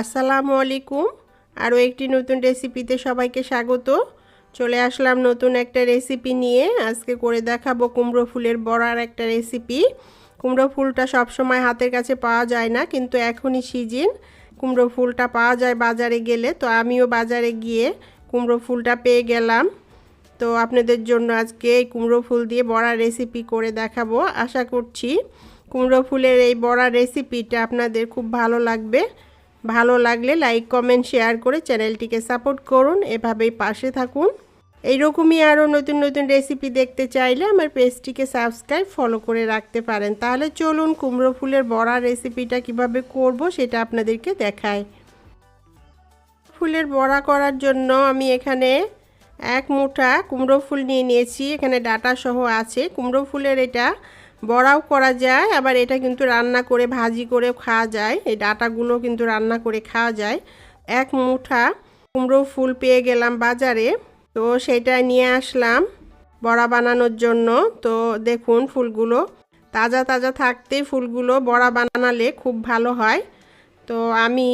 আসসালামু আলাইকুম। আরও একটি নতুন রেসিপিতে সবাইকে স্বাগত। চলে আসলাম নতুন একটা রেসিপি নিয়ে। আজকে করে দেখাবো কুমড়ো ফুলের বড়ার একটা রেসিপি। কুমড়ো ফুলটা সবসময় হাতের কাছে পাওয়া যায় না, কিন্তু এখনই সিজন। কুমড়ো ফুলটা পাওয়া যায় বাজারে গেলে, তো আমিও বাজারে গিয়ে কুমড়ো ফুলটা পেয়ে গেলাম। তো আপনাদের জন্য আজকে এই কুমড়ো ফুল দিয়ে বড়া রেসিপি করে দেখাবো। আশা করছি কুমড়ো ফুলের এই বড়া রেসিপিটা আপনাদের খুব ভালো লাগবে। ভালো লাগলে লাইক, কমেন্ট, শেয়ার করে চ্যানেলটিকে সাপোর্ট করুন। এভাবেই পাশে থাকুন। এইরকমই আরও নতুন নতুন রেসিপি দেখতে চাইলে আমার পেজটিকে সাবস্ক্রাইব, ফলো করে রাখতে পারেন। তাহলে চলুন কুমড়ো ফুলের বড়া রেসিপিটা কীভাবে করব সেটা আপনাদেরকে দেখায় ফুলের বড়া করার জন্য আমি এখানে এক মুঠা কুমড়ো ফুল নিয়ে নিয়েছি। এখানে ডাটা সহ আছে। কুমড়ো ফুলের এটা বড়াও করা যায়, আবার এটা কিন্তু রান্না করে, ভাজি করে খাওয়া যায়। এই ডাটাগুলো কিন্তু রান্না করে খাওয়া যায়। এক মুঠা কুমড়ো ফুল পেয়ে গেলাম বাজারে, তো সেটা নিয়ে আসলাম বড়া বানানোর জন্য। তো দেখুন ফুলগুলো, তাজা তাজা থাকতে ফুলগুলো বড়া বানালে খুব ভালো হয়। তো আমি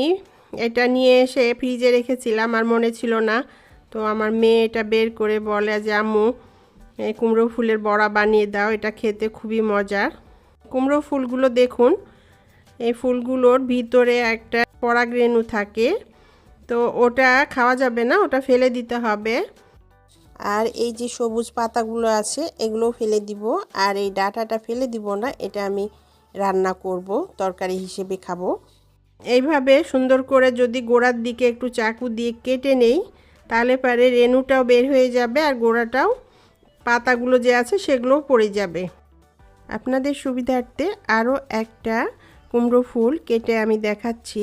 এটা নিয়ে এসে ফ্রিজে রেখেছিলাম, আর মনে ছিল না। তো আমার মেয়ে এটা বের করে বলে যে, আম্মু কুমড়ো ফুলের বড়া বানিয়ে দাও, এটা খেতে খুবই মজার। কুমড়ো ফুলগুলো দেখুন, এই ফুলগুলোর ভিতরে একটা পরাগরেণু থাকে, তো ওটা খাওয়া যাবে না, ওটা ফেলে দিতে হবে। আর এই যে সবুজ পাতাগুলো আছে এগুলো ফেলে দিব, আর এই ডাটাটা ফেলে দিব না, এটা আমি রান্না করব, তরকারি হিসেবে খাব। এইভাবে সুন্দর করে যদি গোড়ার দিকে একটু চাকু দিয়ে কেটে নেই, তাহলে পরে রেণুটাও বের হয়ে যাবে, আর গোড়াটাও পাতাগুলো যে আছে সেগুলোও পড়ে যাবে। আপনাদের সুবিধার্থে আরও একটা কুমড়ো ফুল কেটে আমি দেখাচ্ছি।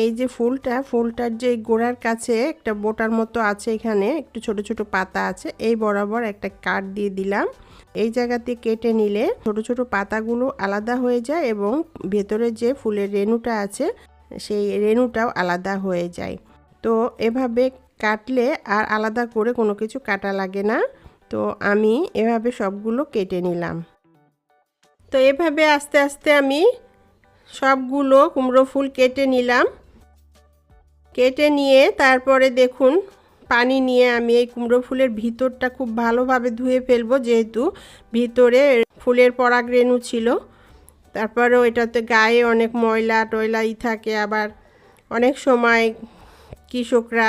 এই যে ফুলটা, ফুলটার যে গোড়ার কাছে একটা বোটার মতো আছে এখানে, একটু ছোট ছোট পাতা আছে, এই বরাবর একটা কাট দিয়ে দিলাম। এই জায়গাতে কেটে নিলে ছোট ছোট পাতাগুলো আলাদা হয়ে যায় এবং ভেতরে যে ফুলের রেণুটা আছে, সেই রেণুটাও আলাদা হয়ে যায়। তো এভাবে কাটলে আর আলাদা করে কোনো কিছু কাটা লাগে না। তো আমি এভাবে সবগুলো কেটে নিলাম। তো এভাবে আস্তে আস্তে আমি সবগুলো কুমড়ো ফুল কেটে নিলাম। কেটে নিয়ে তারপরে দেখুন, পানি নিয়ে আমি এই কুমড়ো ফুলের ভিতরটা খুব ভালোভাবে ধুয়ে ফেলব, যেহেতু ভিতরে ফুলের পরাগ রেণু ছিল। তারপরেও এটাতে গায়ে অনেক ময়লা টয়লাই থাকে, আবার অনেক সময় কৃষকরা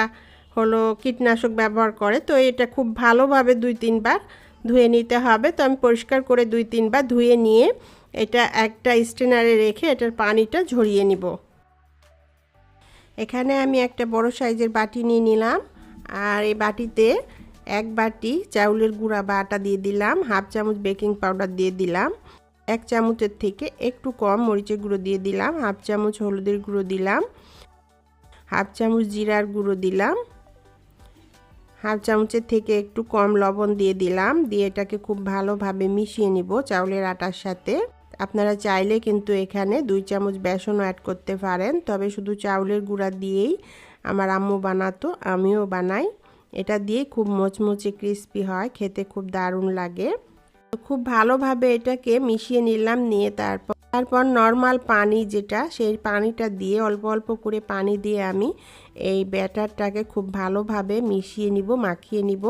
হলো কীটনাশক ব্যবহার করে, তো এটা খুব ভালোভাবে দুই তিনবার ধুয়ে নিতে হবে। তো আমি পরিষ্কার করে দুই তিনবার ধুয়ে নিয়ে এটা একটা স্টেনারে রেখে এটার পানিটা ঝরিয়ে নিব। এখানে আমি একটা বড় সাইজের বাটি নিয়ে নিলাম আর এই বাটিতে এক বাটি চাউলের গুঁড়া বা আটা দিয়ে দিলাম, হাফ চামচ বেকিং পাউডার দিয়ে দিলাম, এক চামচের থেকে একটু কম মরিচের গুঁড়ো দিয়ে দিলাম, হাফ চামচ হলুদের গুঁড়ো দিলাম, হাফ চামচ জিরার গুঁড়ো দিলাম হাফ চামচের থেকে একটু কম লবণ দিয়ে দিলাম। দিয়ে এটাকে খুব ভালোভাবে মিশিয়ে নিব চাউলের আটার সাথে। আপনারা চাইলে কিন্তু এখানে দুই চামচ বেসনও অ্যাড করতে পারেন। তবে শুধু চাউলের গুঁড়া দিয়েই আমার আম্মু বানাতো, আমিও বানাই। এটা দিয়ে খুব মোচমুচে ক্রিস্পি হয়, খেতে খুব দারুণ লাগে। খুব ভালোভাবে এটাকে মিশিয়ে নিলাম, নিয়ে তারপর তারপর নর্মাল পানি যেটা, সেই পানিটা দিয়ে, অল্প অল্প করে পানি দিয়ে আমি এই ব্যাটারটাকে খুব ভালোভাবে মিশিয়ে নিব, মাখিয়ে নিব।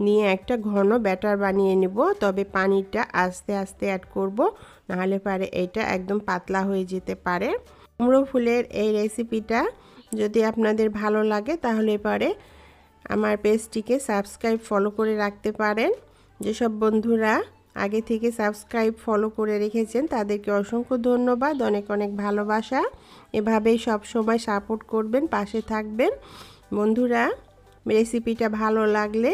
নিয়ে একটা ঘন ব্যাটার বানিয়ে নিব। তবে পানিটা আস্তে আস্তে অ্যাড করব, নাহলে পারে এটা একদম পাতলা হয়ে যেতে পারে। কুমড়ো ফুলের এই রেসিপিটা যদি আপনাদের ভালো লাগে, তাহলে পরে আমার পেজটিকে সাবস্ক্রাইব ফলো করে রাখতে পারেন। যেসব বন্ধুরা আগে থেকে সাবস্ক্রাইব ফলো করে রেখেছেন, তাদেরকে অসংখ্য ধন্যবাদ। অনেক অনেক ভালোবাসা। এভাবেই সব সময় সাপোর্ট করবেন, পাশে থাকবেন। বন্ধুরা রেসিপিটা ভালো লাগলে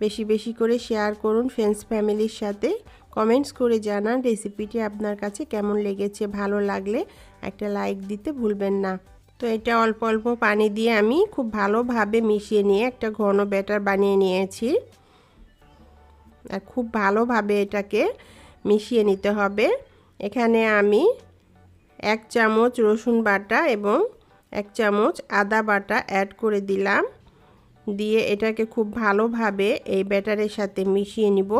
বেশি বেশি করে শেয়ার করুন ফ্রেন্ডস ফ্যামিলির সাথে। কমেন্টস করে জানান রেসিপিটি আপনার কাছে কেমন লেগেছে, ভালো লাগলে একটা লাইক দিতে ভুলবেন না। তো এটা অল্প অল্প পানি দিয়ে আমি খুব ভালোভাবে মিশিয়ে নিয়ে একটা ঘন ব্যাটার বানিয়ে নিয়েছি। আর খুব ভালোভাবে এটাকে মিশিয়ে নিতে হবে। এখানে আমি এক চামচ রসুন বাটা এবং এক চামচ আদা বাটা অ্যাড করে দিলাম। দিয়ে এটাকে খুব ভালোভাবে এই ব্যাটারের সাথে মিশিয়ে নিব।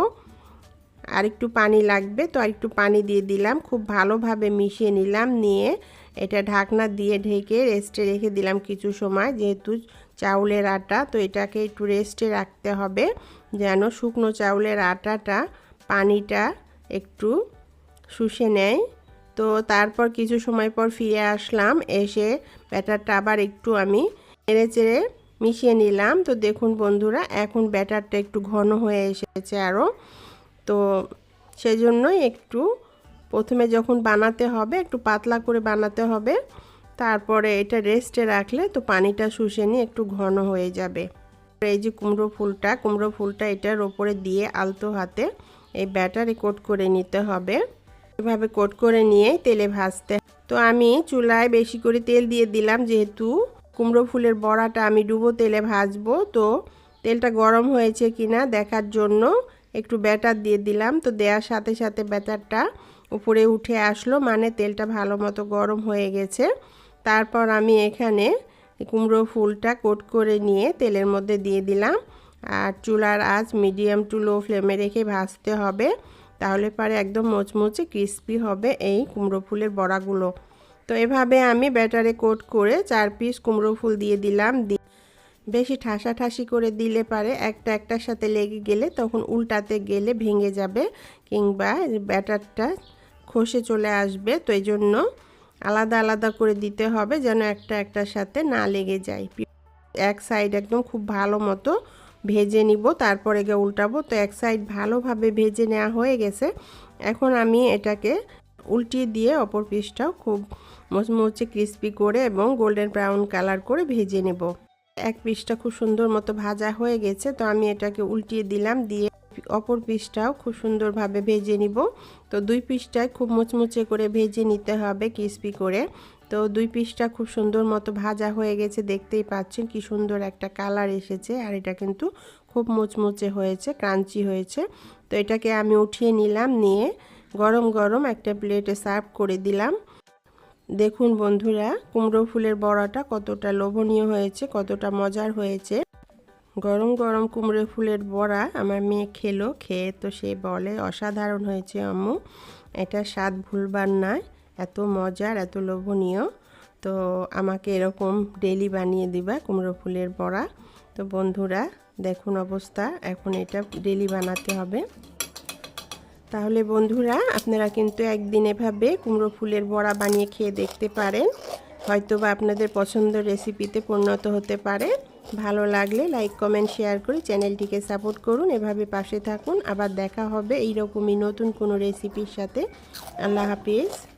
আর একটু পানি লাগবে তো আর একটু পানি দিয়ে দিলাম। খুব ভালোভাবে মিশিয়ে নিলাম। নিয়ে এটা ঢাকনা দিয়ে ঢেকে রেস্টে রেখে দিলাম কিছু সময়। যেহেতু চাউলের আটা তো এটাকে একটু রেস্টে রাখতে হবে। যেন শুকনো চাউলের আটাটা পানিটা একটু শুষে নেয়। তো তারপর কিছু সময় পর ফিরে আসলাম, এসে ব্যাটারটা আবার একটু আমি নেড়ে চেড়ে মিশিয়ে নিলাম। তো দেখুন বন্ধুরা, এখন ব্যাটারটা একটু ঘন হয়ে এসেছে আরও তো সেজন্যই একটু প্রথমে যখন বানাতে হবে, একটু পাতলা করে বানাতে হবে। তারপরে এটা রেস্টে রাখলে তো পানিটা শুষে নিয়ে একটু ঘন হয়ে যাবে। এই যে কুমড়ো ফুলটা কুমড়ো ফুলটা এটার ওপরে দিয়ে আলতো হাতে এই ব্যাটারে কোট করে নিতে হবে। এভাবে কোট করে নিয়ে তেলে ভাজতে তো আমি চুলায় বেশি করে তেল দিয়ে দিলাম, যেহেতু কুমড়ো ফুলের বড়াটা আমি ডুবো তেলে ভাজবো, তো তেলটা গরম হয়েছে কিনা দেখার জন্য একটু ব্যাটার দিয়ে দিলাম। তো দেওয়ার সাথে সাথে ব্যাটারটা উপরে উঠে আসলো মানে তেলটা ভালো মতো গরম হয়ে গেছে। তারপর আমি এখানে কুমড়ো ফুলটা কোট করে নিয়ে তেলের মধ্যে দিয়ে দিলাম। আর চুলার আঁচ মিডিয়াম টু লো ফ্লেমে রেখে ভাজতে হবে। তাহলে পারে একদম মোচমোচে ক্রিস্পি হবে এই কুমড়ো ফুলের বড়াগুলো। তো এভাবে আমি ব্যাটারে কোট করে চার পিস কুমড়ো ফুল দিয়ে দিলাম। বেশি ঠাসাঠাসি করে দিলে পারে একটা একটার সাথে লেগে গেলে তখন উল্টাতে গেলে ভেঙে যাবে কিংবা ব্যাটারটা খসে চলে আসবে। তো এই জন্য আলাদা আলাদা করে দিতে হবে যেন একটা একটার সাথে না লেগে যায়। এক সাইড একদম খুব ভালো মতো ভেজে নিব, তারপরে গিয়ে উল্টাবো। তো এক সাইড ভালোভাবে ভেজে নেওয়া হয়ে গেছে। এখন আমি এটাকে উল্টিয়ে দিয়ে অপর পিসটাও খুব মুচমুচে ক্রিস্পি করে এবং গোল্ডেন ব্রাউন কালার করে ভেজে নেব। এক পিসটা খুব সুন্দর মতো ভাজা হয়ে গেছে, তো আমি এটাকে উল্টিয়ে দিলাম, দিয়ে অপর পিসটাও খুব সুন্দরভাবে ভেজে নিব। তো দুই পিসটাই খুব মুচমুচে করে ভেজে নিতে হবে ক্রিস্পি করে। তো দুই পিসটা খুব সুন্দর মতো ভাজা হয়ে গেছে, দেখতেই পাচ্ছেন কি সুন্দর একটা কালার এসেছে। আর এটা কিন্তু খুব মুচমুচে হয়েছে, ক্রাঞ্চি হয়েছে। তো এটাকে আমি উঠিয়ে নিলাম, নিয়ে গরম গরম একটা প্লেটে সার্ভ করে দিলাম। দেখুন বন্ধুরা, কুমড়ো ফুলের বড়াটা কতটা লোভনীয় হয়েছে, কতটা মজার হয়েছে। গরম গরম কুমড়ো ফুলের বড়া আমার মেয়ে খেলো, খেয়ে তো সে বলে, অসাধারণ হয়েছে আম্মু। এটা স্বাদ ভুলবার নয়। এত মজার, এত লোভনীয়। তো আমাকে এরকম ডেলি বানিয়ে দিবা কুমড়ো ফুলের বড়া। তো বন্ধুরা, দেখুন অবস্থা। এখন এটা ডেলি বানাতে হবে। তাহলে বন্ধুরা, আপনারা কিন্তু একদিন এভাবে কুমড়ো ফুলের বড়া বানিয়ে খেয়ে দেখতে পারেন। হয়তো বা আপনাদের পছন্দ রেসিপিতে পরিণত হতে পারে। ভালো লাগলে লাইক, কমেন্ট, শেয়ার করে চ্যানেলটিকে সাপোর্ট করুন। এভাবে পাশে থাকুন। আবার দেখা হবে এইরকমই নতুন কোনো রেসিপির সাথে। আল্লাহ হাফিজ।